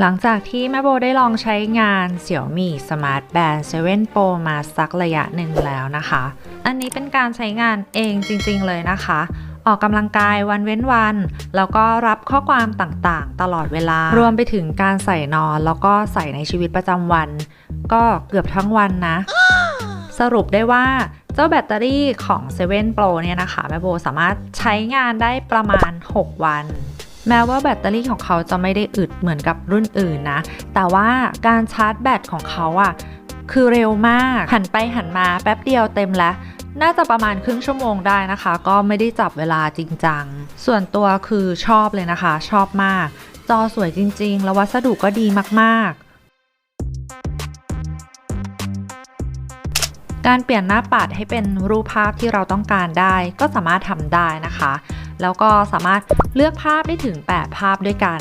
หลังจากที่แม่โบได้ลองใช้งาน Xiaomi Smart Band 7 Pro มาสักระยะหนึ่งแล้วนะคะ อันนี้เป็นการใช้งานเองจริงๆเลยนะคะ ออกกำลังกายวันเว้นวัน แล้วก็รับข้อความต่างๆ ตลอดเวลา รวมไปถึงการใส่นอน แล้วก็ใส่ในชีวิตประจำวัน ก็เกือบทั้งวันนะ สรุปได้ว่าเจ้าแบตเตอรี่ของ 7 Pro เนี่ยนะคะ แม่โบสามารถใช้งานได้ประมาณ 6 วัน แม้ว่าแบตเตอรี่ของเขาจะไม่ได้อึดเหมือนกับรุ่นอื่นนะ แต่ว่าการชาร์จแบตของเขาอะ่ะคือเร็วมาก หันไปหันมาแป๊บเดียวเต็มแล้วน่าจะประมาณครึ่งชั่วโมงได้นะคะ ก็ไม่ได้จับเวลาจริงจัง ส่วนตัวคือชอบเลยนะคะ ชอบมาก จอสวยจริง ๆ แล้ววัสดุก็ดีมากๆ การเปลี่ยนหน้าปัดให้เป็นรูปภาพที่เราต้องการได้ ก็สามารถทำได้นะคะ แล้วก็สามารถเลือกภาพได้ถึง 8 ภาพด้วยกัน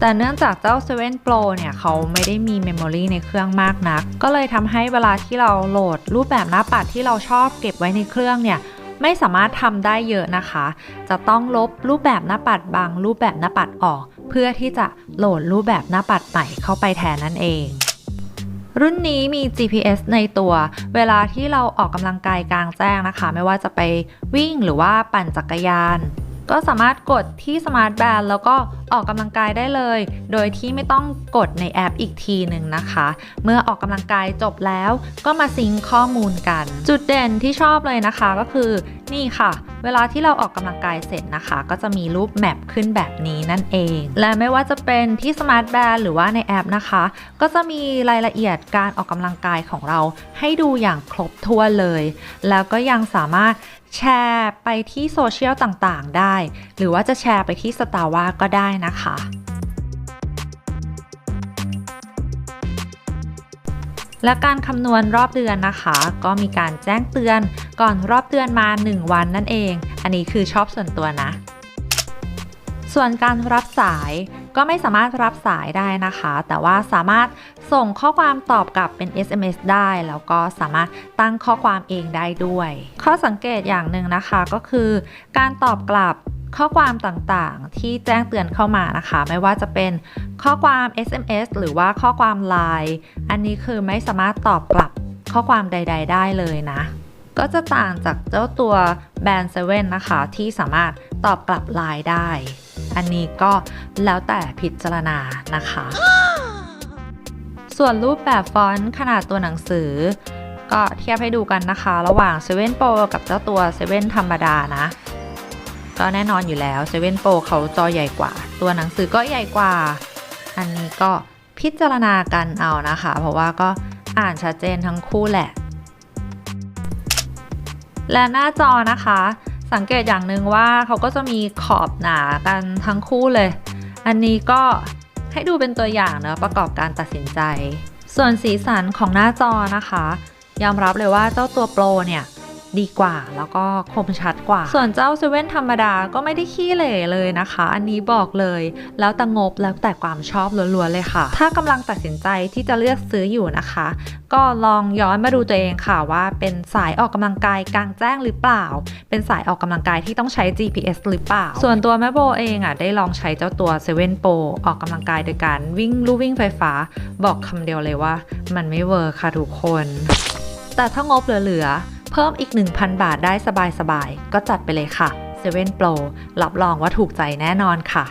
แต่เนื่องจากเจ้า 7 Pro เนี่ยเขาไม่ได้มีเมมโมรีในเครื่องมากนัก ก็เลยทำให้เวลาที่เราโหลดรูปแบบหน้าปัดที่เราชอบเก็บไว้ในเครื่องเนี่ยไม่สามารถทำได้เยอะนะคะ จะต้องลบรูปแบบหน้าปัดบางรูปแบบหน้าปัดออก เพื่อที่จะโหลดรูปแบบหน้าปัดใหม่เข้าไปแทนนั่นเอง รุ่นนี้มี GPS ในตัว เวลาที่เราออกกำลังกายกลางแจ้งนะคะ ไม่ว่าจะไปวิ่งหรือว่าปั่นจักรยาน ก็สามารถกดที่ Smart Band แล้วก็ออกกำลังกายได้เลย โดยที่ไม่ต้องกดในแอปอีกทีหนึ่งนะคะ เมื่อออกกำลังกายจบแล้วก็มาซิงข้อมูลกัน จุดเด่นที่ชอบเลยนะคะก็คือ นี่ค่ะ เวลาที่เราออกกำลังกายเสร็จนะคะ ก็จะมีรูปแมปขึ้นแบบนี้นั่นเอง และไม่ว่าจะเป็นที่ Smart Band หรือว่าในแอปนะคะ ก็จะมีรายละเอียดการออกกำลังกายของเราให้ดูอย่างครบถ้วนเลย แล้วก็ยังสามารถแชร์ไปที่โซเชียลต่างๆ ได้ หรือว่าจะแชร์ไปที่สตาร์ว่าก็ได้นะคะ และการคำนวณรอบเดือนนะคะ ก็มีการแจ้งเตือนก่อนรอบเดือนมา 1 วันนั่นเอง อันนี้คือชอบส่วนตัวนะ ส่วนการรับสายก็ไม่สามารถรับสายได้นะคะ แต่ว่าสามารถส่งข้อความตอบกลับเป็น SMS ได้ แล้วก็สามารถตั้งข้อความเองได้ด้วย ข้อสังเกตอย่างหนึ่งนะคะก็คือ การตอบกลับข้อความต่างๆ ที่แจ้งเตือนเข้ามานะคะ ไม่ว่าจะเป็น ข้อความ SMS หรือว่าข้อความ Line อันนี้คือไม่สามารถตอบกลับข้อความใด ๆ ได้เลยนะ ก็จะต่างจากเจ้าตัวแบนเซเว่นนะคะ ที่สามารถตอบกลับไลน์ได้ อันนี้ก็แล้วแต่พิจารณานะคะ ส่วนรูปแบบฟอนต์ขนาดตัวหนังสือ ก็เทียบให้ดูกันนะคะ ระหว่าง 7 Pro กับเจ้าตัว 7 ธรรมดานะก็แน่นอนอยู่แล้ว 7 Pro เขาจอใหญ่กว่า ตัวหนังสือก็ใหญ่กว่า อันนี้ก็พิจารณากันเอานะคะ เพราะว่าก็อ่านชัดเจนทั้งคู่แหละ และหน้าจอนะคะ สังเกตอย่างหนึ่งว่าเขาก็จะมีขอบหนากันทั้งคู่เลย อันนี้ก็ให้ดูเป็นตัวอย่างเนะประกอบการตัดสินใจ ส่วนสีสันของหน้าจอนะคะ ยอมรับเลยว่าเจ้าตัวโปรเนี่ย ดีกว่า แล้วก็คมชัดกว่า ส่วนเจ้าเซเว่นธรรมดาก็ไม่ได้ขี้เหร่เลยนะคะ อันนี้บอกเลย แล้วแต่งบแล้วแต่ความชอบล้วนๆเลยค่ะ ถ้ากำลังตัดสินใจที่จะเลือกซื้ออยู่นะคะ ก็ลองย้อนมาดูตัวเองค่ะว่า เป็นสายออกกำลังกายกลางแจ้งหรือเปล่า เป็นสายออกกำลังกายที่ต้องใช้ GPS หรือเปล่า ส่วนตัวแม่โบเองอะได้ลองใช้เจ้าตัว7 Pro ออกกำลังกายโดยการวิ่งลู่วิ่งไฟฟ้า บอกคำเดียวเลยว่า มันไม่เวิร์คค่ะทุกคน แต่ถ้างบเหลือๆ เพิ่มอีก 1,000 บาทได้สบายๆ ก็จัดไปเลยค่ะ7 Pro รับรองว่าถูกใจแน่นอนค่ะ